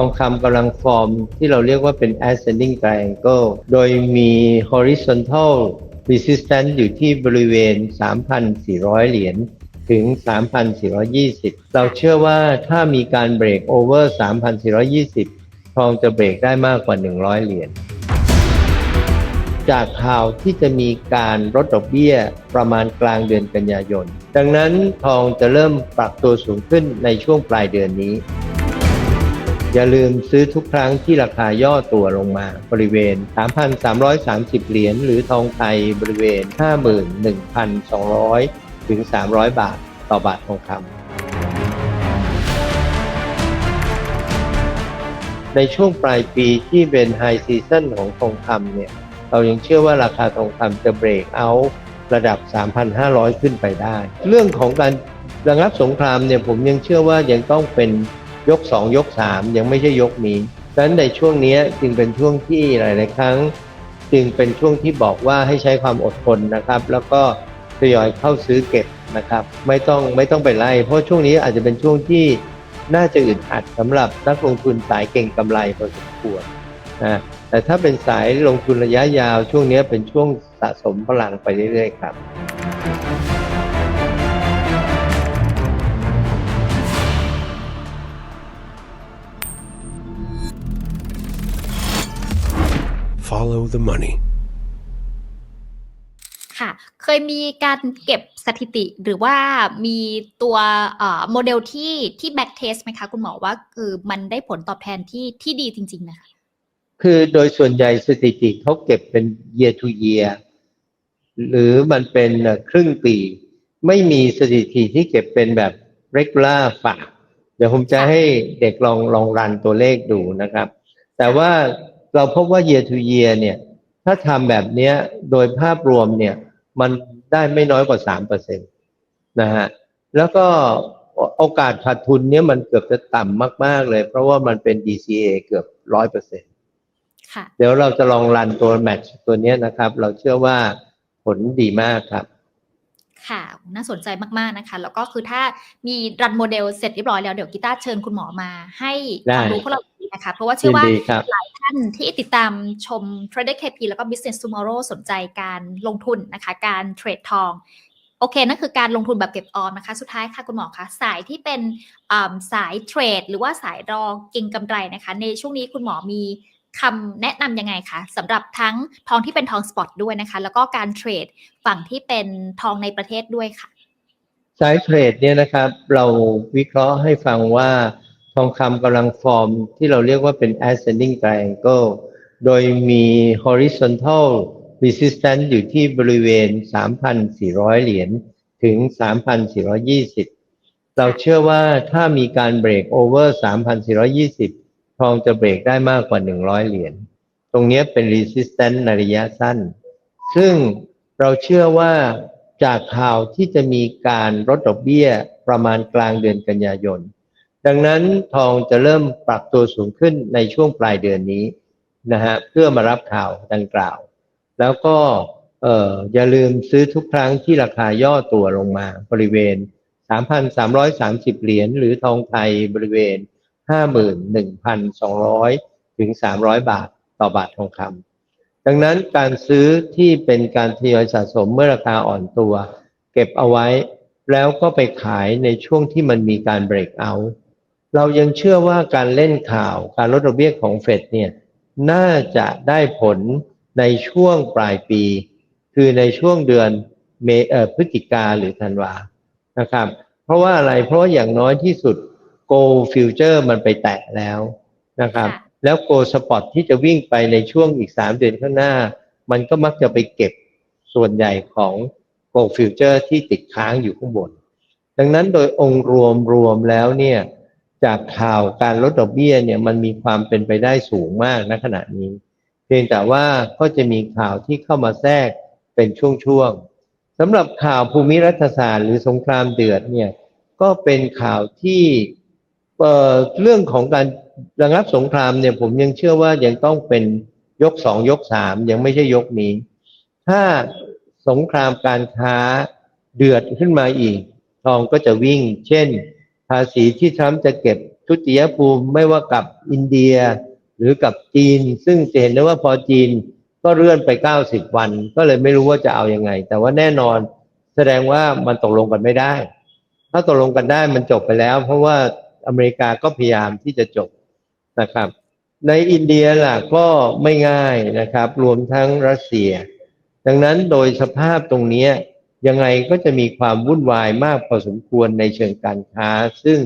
องคำกำลังฟอร์มที่เราเรียกว่าเป็น ascending triangle โดยมี horizontal resistance อยู่ที่บริเวณ 3,400 เหรียญถึง 3,420 เราเชื่อว่าถ้ามีการเบรกโอเวอร์ 3,420 ทองจะเบรกได้มากกว่า 100 เหรียญ จากข่าวที่จะมีการลดดอกเบี้ยประมาณกลางเดือนกันยายน ดังนั้นทองจะเริ่มปรับตัวสูงขึ้นในช่วงปลายเดือนนี้ อย่าลืมซื้อทุกครั้งที่ราคาย่อตัวลงมาบริเวณ 3,330 เหรียญหรือทองไทยบริเวณ 51,200 ถึง 300 บาทต่อบาททองคำในช่วงปลายปีที่เป็นไฮซีซันของทองคำเนี่ย เรายังเชื่อว่าราคาทองคำจะเบรกเอาระดับ 3,500 ขึ้นไปได้ เรื่องของการระงับสงครามเนี่ยผมยังเชื่อว่ายังต้องเป็น ยก 2 ยก 3 ยังไม่ใช่ยกนี้ดังนั้นในช่วงนี้จึงเป็นช่วงที่หลาย ๆ ครั้ง จึงเป็นช่วงที่บอกว่าให้ใช้ความอดทนนะครับ แล้วก็ทยอยเข้าซื้อเก็บนะครับ ไม่ต้องไม่ต้องไปไล่เพราะช่วงนี้อาจจะเป็นช่วงที่น่าจะอึดอัดสำหรับนักลงทุนสายเก่งกำไรพอสมควรนะแต่ถ้าเป็นสายลงทุนระยะยาวช่วงนี้เป็นช่วงสะสมพลังไปเรื่อย ๆ ครับ Follow the money. ค่ะเคยมีการเก็บสถิติหรือว่ามีตัวเอ่อโมเดลที่ที่แบ็กเทสไหมคะ คุณหมอว่าคือมันได้ผลตอบแทนที่ที่ดีจริง ๆ นะคะ คือโดยส่วนใหญ่สถิติเขาเก็บเป็น year to year หรือมันเป็นเอ่อครึ่งปี ไม่มีสถิติที่เก็บเป็นแบบ regular ฝาก เดี๋ยวผมจะให้เด็กลองลองรันตัวเลขดูนะครับ แต่ว่า เราพบว่า year to year เนี่ย ถ้าทำแบบเนี้ยโดยภาพรวมเนี่ย มันได้ไม่น้อยกว่า3%นะฮะแล้วก็โอกาสขาดทุนเนี่ยมันเกือบจะต่ำมาก ๆ เลย เพราะว่ามันเป็น DCA เกือบ100%ค่ะเดี๋ยวเราจะลองรันตัวแมทช์ตัวเนี้ยนะครับ เราเชื่อว่าผลดีมากครับ ค่ะ น่าสนใจมากๆนะคะ แล้วก็คือถ้ามีรันโมเดลเสร็จเรียบร้อยแล้ว เดี๋ยวกีตาร์เชิญคุณหมอมาให้ได้ความรู้พวกเราอีก นะคะเพราะว่าเชื่ยิอนว่าดีครับหลายท่านที่ติดตามชม Trader KP แล้วก็ Business Tomorrow สนใจการลงทุนนะคะ การเทรดทองโอเค นั่นคือการลงทุนแบบเก็บออมนะคะ สุดท้ายค่ะคุณหมอคะ สายที่เป็นอ่าสายเทรด หรือว่าสายรอเก็งกำไรนะคะ ในช่วงนี้คุณหมอมีคำแนะนำยังไงคะสำหรับทั้งทองที่เป็นทองสปอตด้วยนะคะ แล้วก็การเทรดฝั่งที่เป็นทองในประเทศด้วยค่ะ สายเทรดเนี่ยนะครับ เราวิเคราะห์ให้ฟังว่าท องคำกำลังฟอร์มที่เราเรียกว่าเป็น ascending triangle โดยมี horizontal resistance อยู่ที่บริเวณ 3,400 เหรียญถึง 3,420 เราเชื่อว่าถ้ามีการเบรกโอเวอร์ 3,420 ทองจะเบรกได้มากกว่า 100 เหรียญ ตรงนี้เป็น resistance ในระยะสั้น ซึ่งเราเชื่อว่าจากข่าวที่จะมีการลดดอกเบี้ยประมาณกลางเดือนกันยายน ดังนั้นทองจะเริ่มปรับตัวสูงขึ้นในช่วงปลายเดือนนี้นะฮะเพื่อมารับข่าวดังกล่าว แล้วก็เอ่ออย่าลืมซื้อทุกครั้งที่ราคาย่อตัวลงมาบริเวณ 3,330 เหรียญหรือทองไทยบริเวณ 51,200 ถึง 300 บาทต่อบาททองคำดังนั้นการซื้อที่เป็นการทยอยสะสมเมื่อราคาอ่อนตัว เก็บเอาไว้แล้วก็ไปขายในช่วงที่มันมีการเบรกเอาท์ เรายังเชื่อว่าการเล่นข่าวการลดดอกเบี้ยของเฟดเนี่ยน่าจะได้ผลในช่วงปลายปี คือในช่วงเดือนเมเอ่อพฤศจิกาหรือธันวานะครับ เพราะว่าอะไรเพราะว่าอย่างน้อยที่สุด Go Future มันไปแตะแล้วนะครับค่ะแล้ว Go Spot ที่จะวิ่งไปในช่วงอีก3เดือนข้างหน้า มันก็มักจะไปเก็บส่วนใหญ่ของ Go Future ที่ติดค้างอยู่ข้างบน ดังนั้นโดยองค์รวมรวมแล้วเนี่ย จากข่าวการลดดอกเบี้ยเนี่ยมันมีความเป็นไปได้สูงมากณขณะนี้ เพียงแต่ว่าก็จะมีข่าวที่เข้ามาแทรกเป็นช่วงๆสำหรับข่าวภูมิรัฐศาสตร์หรือสงครามเดือดเนี่ยก็เป็นข่าวที่เอ่อเรื่องของการระงับสงครามเนี่ยผมยังเชื่อว่ายังต้องเป็นยกสองยกสามยังไม่ใช่ยกนี้ ถ้าสงครามการค้าเดือดขึ้นมาอีกทองก็จะวิ่ง เช่น ภาษีที่ทรัมป์จะเก็บทุติยภูมิไม่ว่ากับอินเดียหรือกับจีน ซึ่งจะเห็นได้ว่าพอจีนก็เลื่อนไป 90 วัน ก็เลยไม่รู้ว่าจะเอาอยัางไง แต่ว่าแน่นอนแสดงว่ามันตกลงกันไม่ได้ ถ้าตกลงกันได้มันจบไปแล้ว เพราะว่าอเมริกาก็พยายามที่จะจบนะครับ ในอินเดียล่ะก็ไม่ง่ายนะครับ รวมทั้งรัสเซีย ดังนั้นโดยสภาพตรงนี้ ยังไงก็จะมีความวุ่นวายมากพอสมควรในเชิงการค้า ซึ่ง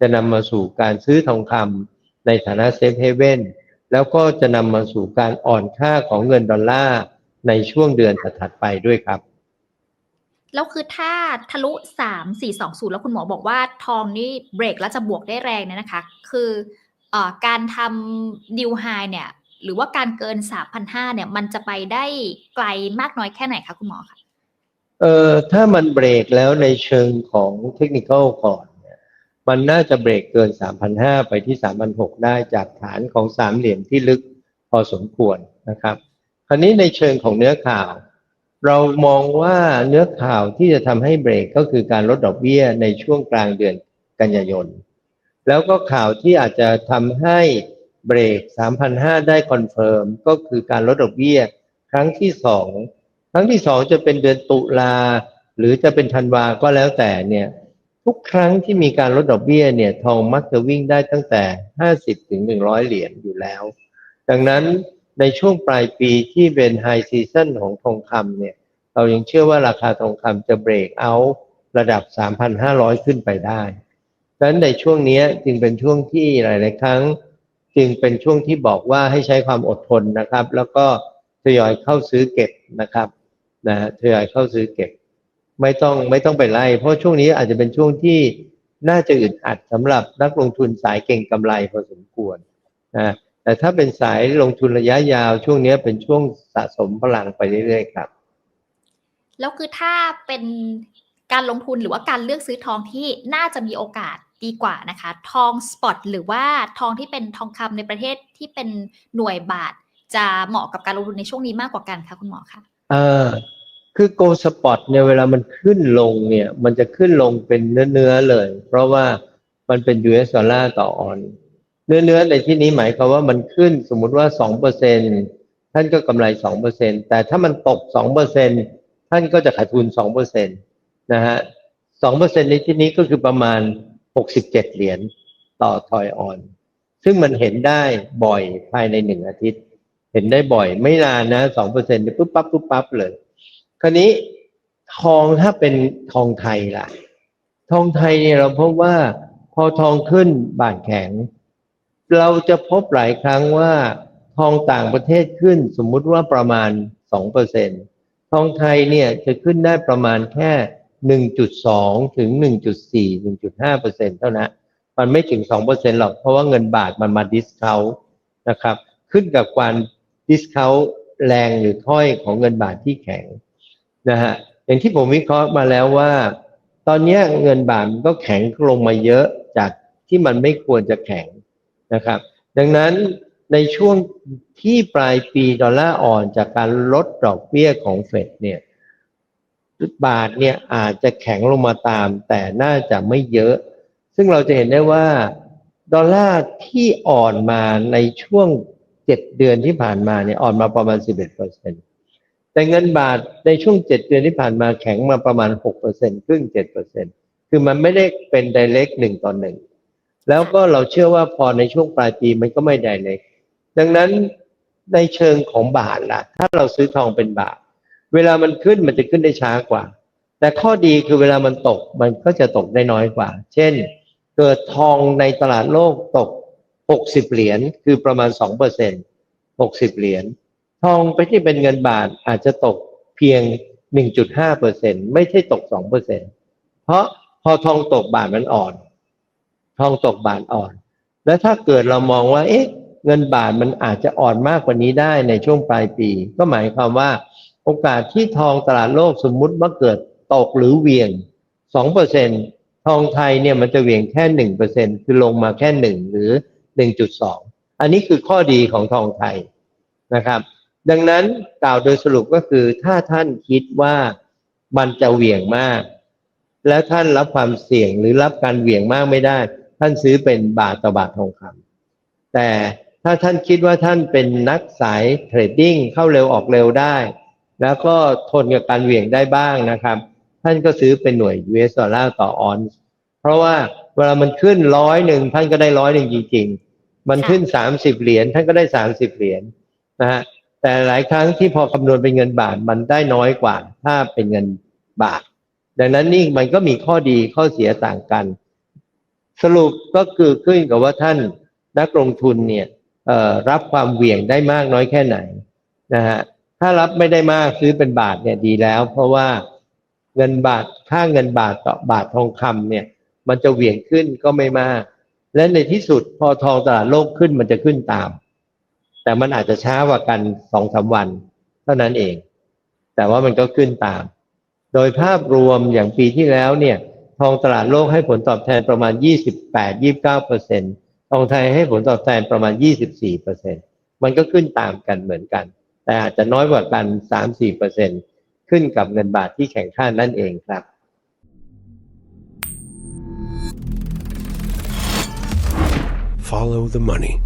จะนำมาสู่การซื้อทองคำในฐานะเซฟเฮเว่นแล้วก็จะนำมาสู่การอ่อนค่าของเงินดอลลาร์ในช่วงเดือนถัดไปด้วยครับ แล้วคือถ้าทะลุสามสี่สองศูนย์แล้วคุณหมอบอกว่าทองนี่เบรกแล้วจะบวกได้แรงเนี่ยนะคะ คือเอ่อการทำดิวไฮเนี่ย หรือว่าการเกินสามพันห้าเนี่ย มันจะไปได้ไกลมากน้อยแค่ไหนคะคุณหมอคะ เอ่อถ้ามันเบรกแล้วในเชิงของเทคนิคอลก่อนเนี่ยมันน่าจะเบรกเกิน 3,500 ไปที่3,600 ได้จากฐานของสามเหลี่ยมที่ลึกพอสมควรนะครับ คราวนี้ในเชิงของเนื้อข่าว เรามองว่าเนื้อข่าวที่จะทำให้เบรกก็คือการลดดอกเบี้ยในช่วงกลางเดือนกันยายน แล้วก็ข่าวที่อาจจะทำให้เบรก3,500 ได้คอนเฟิร์มก็คือการลดดอกเบี้ยครั้งที่สอง ครั้งที่สองจะเป็นเดือนตุลาหรือจะเป็นธันวาก็แล้วแต่เนี่ยทุกครั้งที่มีการลดดอกเบี้ยเนี่ยทองมักจะวิ่งได้ตั้งแต่ 50ถึง100 เหรียญอยู่แล้ว ดังนั้นในช่วงปลายปีที่เป็นไฮซีซันของทองคำเนี่ยเรายังเชื่อว่าราคาทองคำจะเบรกเอาระดับ 3,500 ขึ้นไปได้ดังนั้นในช่วงนี้จึงเป็นช่วงที่หลาย ๆ ครั้ง จึงเป็นช่วงที่บอกว่าให้ใช้ความอดทนนะครับ แล้วก็ทยอยเข้าซื้อเก็บนะครับ นะทยอยเข้าซื้อเก็บ ไม่ต้องไม่ต้องไปไล่ เพราะช่วงนี้อาจจะเป็นช่วงที่น่าจะอึดอัดสำหรับนักลงทุนสายเก่งกำไรพอสมควรนะแต่ถ้าเป็นสายลงทุนระยะยาว ช่วงนี้เป็นช่วงสะสมพลังไปเรื่อยๆครับ แล้วคือถ้าเป็นการลงทุนหรือว่าการเลือกซื้อทองที่น่าจะมีโอกาสดีกว่านะคะ ทองสปอตหรือว่าทองที่เป็นทองคำในประเทศที่เป็นหน่วยบาท จะเหมาะกับการลงทุนในช่วงนี้มากกว่ากันคะคุณหมอคะ อ่าคือโกสปอตเนี่ยเวลามันขึ้นลงเนี่ย มันจะขึ้นลงเป็นเนื้อๆเลย เพราะว่ามันเป็น US ดอลลาร์ต่อออน เนื้อๆในที่นี้หมายความว่ามันขึ้นสมมุติว่าสองเปอร์เซ็นท่านก็กำไรสองเปอร์เซ็นแต่ถ้ามันตกสองเปอร์เซ็นท่านก็จะขาดทุนสองเปอร์เซ็นตนะฮะสองเปอร์เซ็นในที่นี้ก็คือประมาณหกสิบเจ็ดเหรียญต่อทอยออน ซึ่งมันเห็นได้บ่อยภายในหนึ่งอาทิตย์ เห็นได้บ่อย ไม่นานนะสองเปอร์เซ็นต์ปุ๊บปั๊บปุ๊บปั๊บเลย คราวนี้ทองถ้าเป็นทองไทยล่ะ ทองไทยเนี่ยเราพบว่าพอทองขึ้นบาทแข็ง เราจะพบหลายครั้งว่าทองต่างประเทศขึ้นสมมุติว่าประมาณสองเปอร์เซ็นทองไทยเนี่ยจะขึ้นได้ประมาณแค่หนึ่งจุดสองถึงหนึ่งจุดสี่หนึ่งจุดห้าเปอร์เซ็นเท่านั้นมันไม่ถึงสองเปอร์เซ็นหรอกเพราะว่าเงินบาทมันมาดิสเคานะครับ ขึ้นกับการ ดิสเคาแรงหรือถ้อยของเงินบาทที่แข็งนะฮะอย่างที่ผมวิเคราะห์มาแล้วว่า ตอนนี้เงินบาทมันก็แข็งลงมาเยอะจากที่มันไม่ควรจะแข็งนะครับ ดังนั้นในช่วงที่ปลายปีดอลลาร์อ่อนจากการลดดอกเบี้ยของเฟดเนี่ยบาทเนี่ยอาจจะแข็งลงมาตาม แต่น่าจะไม่เยอะ ซึ่งเราจะเห็นได้ว่า ดอลลาร์ที่อ่อนมาในช่วง เจ็ดเดือนที่ผ่านมาเนี่ยอ่อนมาประมาณสิบเอ็ดเปอร์เซ็นตแต่เงินบาทในช่วงเจ็ดเดือนที่ผ่านมาแข็งมาประมาณหกเปอร์เซ็นครึ่งเจ็ดเปอร์เซ็นคือมันไม่ได้เป็น direct หนึ่งต่อหนึ่งแล้วก็เราเชื่อว่าพอในช่วงปลายปีมันก็ไม่ direct ดังนั้นในเชิงของบาทล่ะ ถ้าเราซื้อทองเป็นบาท เวลามันขึ้นมันจะขึ้นได้ช้ากว่า แต่ข้อดีคือเวลามันตกมันก็จะตกได้น้อยกว่า เช่น เกิดทองในตลาดโลกตก 60เหรียญคือประมาณ2เปอร์เซ็น60เหรียญทองไปที่เป็นเงินบาทอาจจะตกเพียง1.5เปอร์เซ็นไม่ใช่ตก2เปอร์เซ็นเพราะพอทองตกบาทมันอ่อน ทองตกบาทอ่อน แล้วถ้าเกิดเรามองว่า เอ๊ะ เงินบาทมันอาจจะอ่อนมากกว่านี้ได้ในช่วงปลายปี ก็หมายความว่า โอกาสที่ทองตลาดโลกสมมุติว่าเกิดตกหรือเวียง2เปอร์เซ็นทองไทยเนี่ยมันจะเวียงแค่หนึ่งเปอร์เซ็นคือลงมาแค่หนึ่งหรือ หนึ่งจุดสองอันนี้คือข้อดีของทองไทยนะครับ ดังนั้นกล่าวโดยสรุปก็คือถ้าท่านคิดว่ามันจะเหวี่ยงมาก แล้วท่านรับความเสี่ยงหรือรับการเหวี่ยงมากไม่ได้ ท่านซื้อเป็นบาทต่อบาททองคำแต่ถ้าท่านคิดว่าท่านเป็นนักสายเทรดดิ้งเข้าเร็วออกเร็วได้ แล้วก็ทนกับการเหวี่ยงได้บ้างนะครับ ท่านก็ซื้อเป็นหน่วย US ดอลลาร์ต่อออนซ์เพราะว่าเวลามันขึ้นร้อยหนึ่งท่านก็ได้ร้อยหนึ่งจริงๆ มันขึ้นสามสิบเหรียญท่านก็ได้สามสิบเหรียญนะฮะแต่หลายครั้งที่พอคำนวณเป็นเงินบาทมันได้น้อยกว่า ถ้าเป็นเงินบาท ดังนั้นนี่มันก็มีข้อดีข้อเสียต่างกัน สรุปก็คือขึ้นกับว่าท่านนักลงทุนเนี่ยเอ่อรับความเหวี่ยงได้มากน้อยแค่ไหนนะฮะถ้ารับไม่ได้มากซื้อเป็นบาทเนี่ยดีแล้ว เพราะว่าเงินบาทค่าเงินบาทต่อบาททองคำเนี่ย มันจะเหวี่ยงขึ้นก็ไม่มาก และในที่สุดพอทองตลาดโลกขึ้นมันจะขึ้นตาม แต่มันอาจจะช้ากว่ากันสองสามวัน เท่านั้นเอง แต่ว่ามันก็ขึ้นตาม โดยภาพรวมอย่างปีที่แล้วเนี่ยทองตลาดโลกให้ผลตอบแทนประมาณ 28-29เปอร์เซ็นทองไทยให้ผลตอบแทนประมาณ 24เปอร์เซ็นมันก็ขึ้นตามกันเหมือนกัน แต่อาจจะน้อยกว่ากัน 3-4เปอร์เซ็นขึ้นกับเงินบาทที่แข็งค่านั่นเองครับ Follow the money.